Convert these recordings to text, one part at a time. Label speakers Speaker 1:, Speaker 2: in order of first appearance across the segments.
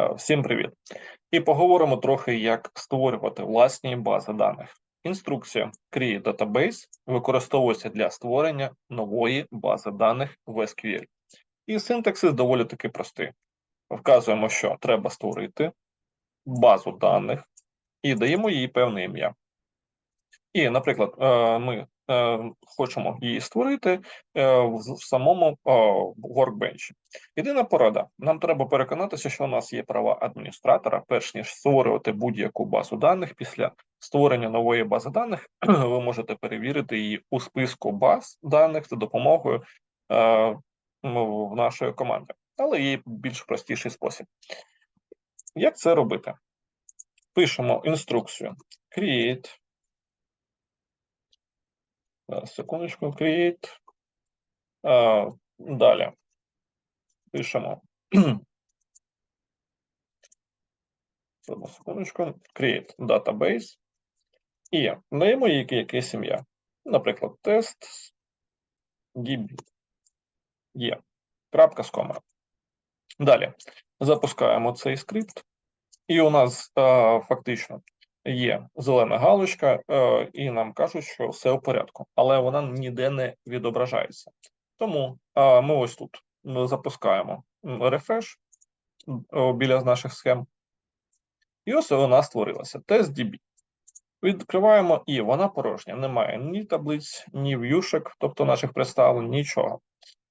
Speaker 1: Е, Всім привіт! І поговоримо трохи, як створювати власні бази даних. Інструкція Create Database використовується для створення нової бази даних в SQL. І синтаксис доволі таки простий. Вказуємо, що треба створити базу даних і даємо їй певне ім'я. І, наприклад, е, ми хочемо її створити е, в самому е, Workbench. Єдина порада: нам треба переконатися, що у нас є права адміністратора, перш ніж створювати будь-яку базу даних. Після створення нової бази даних ви можете перевірити її у списку баз даних за допомогою е, нашої команди, але є більш простіший спосіб. Як це робити? Пишемо інструкцію create. Зараз, секундочку, create. А, далі. Пишемо. Одну секундочку. Create database. І даємо їй якесь ім'я. Наприклад, тест. Є. Крапка з комою. Далі запускаємо цей скрипт, і у нас е, фактично є зелена галочка, е, і нам кажуть, що все в порядку, але вона ніде не відображається. Тому е, ми ось тут запускаємо рефреш біля наших схем, і ось вона створилася. Тест DB. Відкриваємо, і вона порожня. Немає ні таблиць, ні в'юшек, тобто наших представлень, нічого.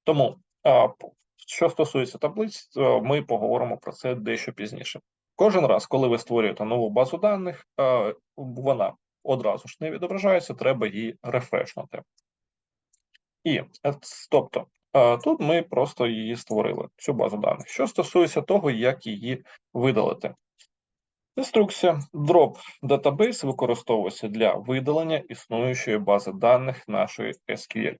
Speaker 1: Тому, що стосується таблиць, ми поговоримо про це дещо пізніше. Кожен раз, коли ви створюєте нову базу даних, вона одразу ж не відображається, треба її рефрешнути. І е, тобто, тут ми просто її створили, цю базу даних. Що стосується того, як її видалити. Інструкція drop database використовується для видалення існуючої бази даних нашої SQL.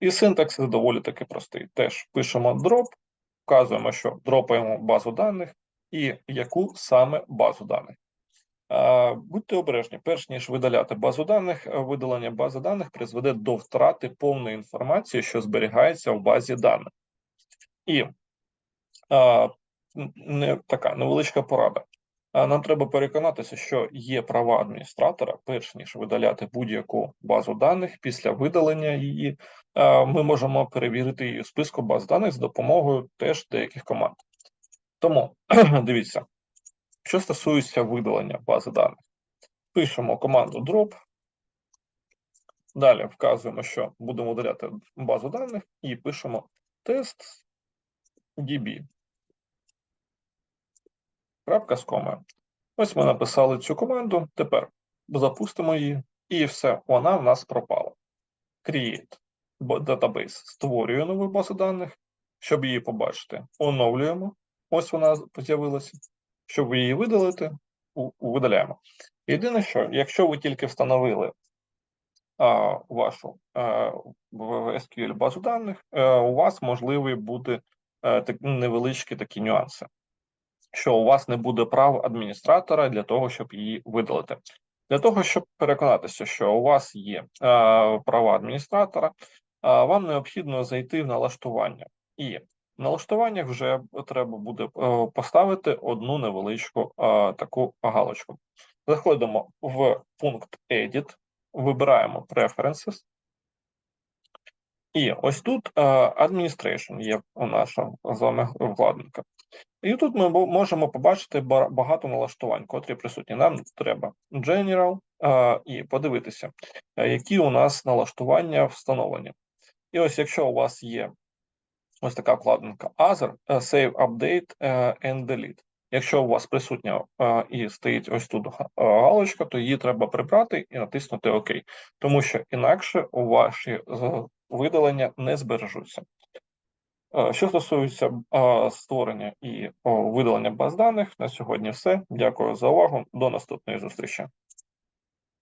Speaker 1: І синтаксис доволі таки простий. Теж пишемо drop, вказуємо, що дропаємо базу даних і яку саме базу даних. Будьте обережні, перш ніж видаляти базу даних, видалення бази даних призведе до втрати повної інформації, що зберігається в базі даних. І а, не, така невеличка порада. А Нам треба переконатися, що є права адміністратора, перш ніж видаляти будь-яку базу даних. Після видалення її ми можемо перевірити її у списку баз даних з допомогою теж деяких команд. Тому дивіться, що стосується видалення бази даних, пишемо команду drop. Далі вказуємо, що будемо видаляти базу даних, і пишемо тест DB. Крапка з комою. Ось ми написали цю команду. Тепер запустимо її, і все, вона в нас пропала. Create database створює нову базу даних. Щоб її побачити, оновлюємо. Ось вона з'явилася. Щоб її видалити, видаляємо. Єдине, що якщо ви тільки встановили а, вашу а, SQL базу даних, а, е, у вас можливі буде а, е, так, невеличкі такі нюанси що у вас не буде прав адміністратора для того, щоб її видалити. Для того, щоб переконатися, що у вас є е, права адміністратора, е, вам необхідно зайти в налаштування. І налаштуваннях вже треба буде е, поставити одну невеличку е, таку галочку. Заходимо в пункт Edit, вибираємо Preferences. І ось тут е, Administration є у нашого з вами вкладинка. І тут ми можемо побачити багато налаштувань, котрі присутні. Нам треба General і подивитися, які у нас налаштування встановлені. І ось якщо у вас є ось така вкладинка Other, Save Update and Delete. Якщо у вас присутня і стоїть ось тут галочка, то її треба прибрати і натиснути ОК, тому що інакше у ваші видалення не збережуться. Що стосується створення і видалення баз даних, на сьогодні все. Дякую за увагу. До наступної зустрічі.